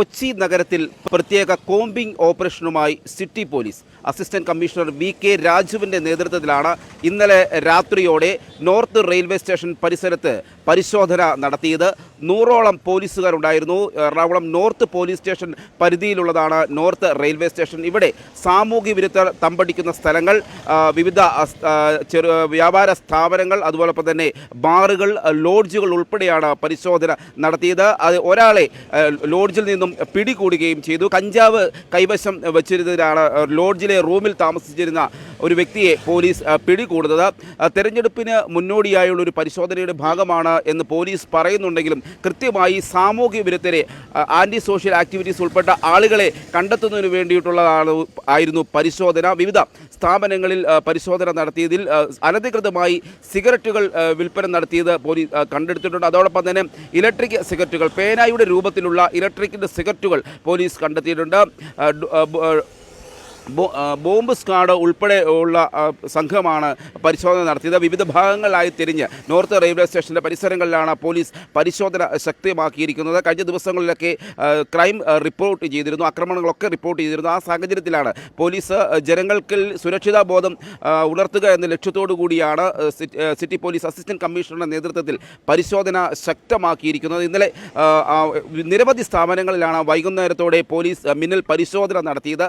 കൊച്ചി നഗരത്തിൽ പ്രത്യേക combing ഓപ്പറേഷനുമായി city police. Assistant commissioner V K രാജുവിന്റെ നേതൃത്വത്തിലാണ് ഇന്നലെ രാത്രിയോടെ നോർത്ത് റെയിൽവേ സ്റ്റേഷൻ പരിസരത്ത് പരിശോധന നടത്തിയത്. നൂറോളം പോലീസുകാരുണ്ടായിരുന്നു. എറണാകുളം നോർത്ത് പോലീസ് സ്റ്റേഷൻ പരിധിയിലുള്ളതാണ് നോർത്ത് റെയിൽവേ സ്റ്റേഷൻ. ഇവിടെ സാമൂഹ്യ വിരുദ്ധർ തമ്പടിക്കുന്ന സ്ഥലങ്ങൾ വിവിധ ചെറു വ്യാപാര സ്ഥാപനങ്ങൾ അതുപോലൊപ്പം തന്നെ ബാറുകൾ ലോഡ്ജുകൾ ഉൾപ്പെടെയാണ് പരിശോധന നടത്തിയത്. അത് ഒരാളെ ലോഡ്ജിൽ നിന്നും പിടികൂടുകയും ചെയ്തു. കഞ്ചാവ് കൈവശം വച്ചിരുന്നതിനാണ് ലോഡ്ജിലെ റൂമിൽ താമസിച്ചിരുന്ന ഒരു വ്യക്തിയെ പോലീസ് പിടികൂടുന്നത്. തെരഞ്ഞെടുപ്പിന് മുന്നോടിയായുള്ള ഒരു പരിശോധനയുടെ ഭാഗമാണ് എന്ന് പോലീസ് പറയുന്നുണ്ടെങ്കിലും കൃത്യമായി സാമൂഹ്യ വിരുദ്ധരെ ആന്റി സോഷ്യൽ ആക്ടിവിറ്റീസ് ഉൾപ്പെട്ട ആളുകളെ കണ്ടെത്തുന്നതിന് വേണ്ടിയിട്ടുള്ളതാണ് ആയിരുന്നു പരിശോധന. വിവിധ സ്ഥാപനങ്ങളിൽ പരിശോധന നടത്തിയതിൽ അനധികൃതമായി സിഗരറ്റുകൾ വിൽപ്പന നടത്തിയത് പോലീസ് കണ്ടെടുത്തിട്ടുണ്ട്. അതോടൊപ്പം തന്നെ ഇലക്ട്രിക് സിഗരറ്റുകൾ പേനായുടെ രൂപത്തിലുള്ള ഇലക്ട്രിക്കിന്റെ സിഗരറ്റുകൾ പോലീസ് കണ്ടെത്തിയിട്ടുണ്ട്. ബോംബ് സ്ക്വാഡ് ഉൾപ്പെടെ ഉള്ള സംഘമാണ് പരിശോധന നടത്തിയത്. വിവിധ ഭാഗങ്ങളായി തിരിഞ്ഞ് നോർത്ത് റെയിൽവേ സ്റ്റേഷന്റെ പരിസരങ്ങളിലാണ് പോലീസ് പരിശോധന ശക്തമാക്കിയിരിക്കുന്നത്. കഴിഞ്ഞ ദിവസങ്ങളിലൊക്കെ ക്രൈം റിപ്പോർട്ട് ചെയ്തിരുന്നു. ആക്രമണങ്ങളൊക്കെ റിപ്പോർട്ട് ചെയ്തിരുന്നു. ആ സാഹചര്യത്തിലാണ് പോലീസ് ജനങ്ങൾക്ക് സുരക്ഷിതാ ബോധം ഉണർത്തുക എന്ന ലക്ഷ്യത്തോടു കൂടിയാണ് സിറ്റി പോലീസ് അസിസ്റ്റന്റ് കമ്മീഷണറുടെ നേതൃത്വത്തിൽ പരിശോധന ശക്തമാക്കിയിരിക്കുന്നത്. ഇന്നലെ നിരവധി സ്ഥാപനങ്ങളിലാണ് വൈകുന്നേരത്തോടെ പോലീസ് മിന്നൽ പരിശോധന നടത്തിയത്.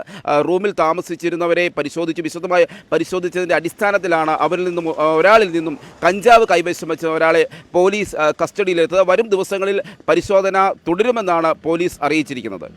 റൂമിൽ താമസിച്ചിരുന്നവരെ പരിശോധിച്ച് വിശദമായി പരിശോധിച്ചതിന്റെ അടിസ്ഥാനത്തിലാണ് അവരിൽ നിന്നും ഒരാളിൽ നിന്നും കഞ്ചാവ് കൈവശം വെച്ച ഒരാളെ പോലീസ് കസ്റ്റഡിയിലെത്തുന്നത് വരും ദിവസങ്ങളിൽ പരിശോധന തുടരുമെന്നാണ് പോലീസ് അറിയിച്ചിരിക്കുന്നത്.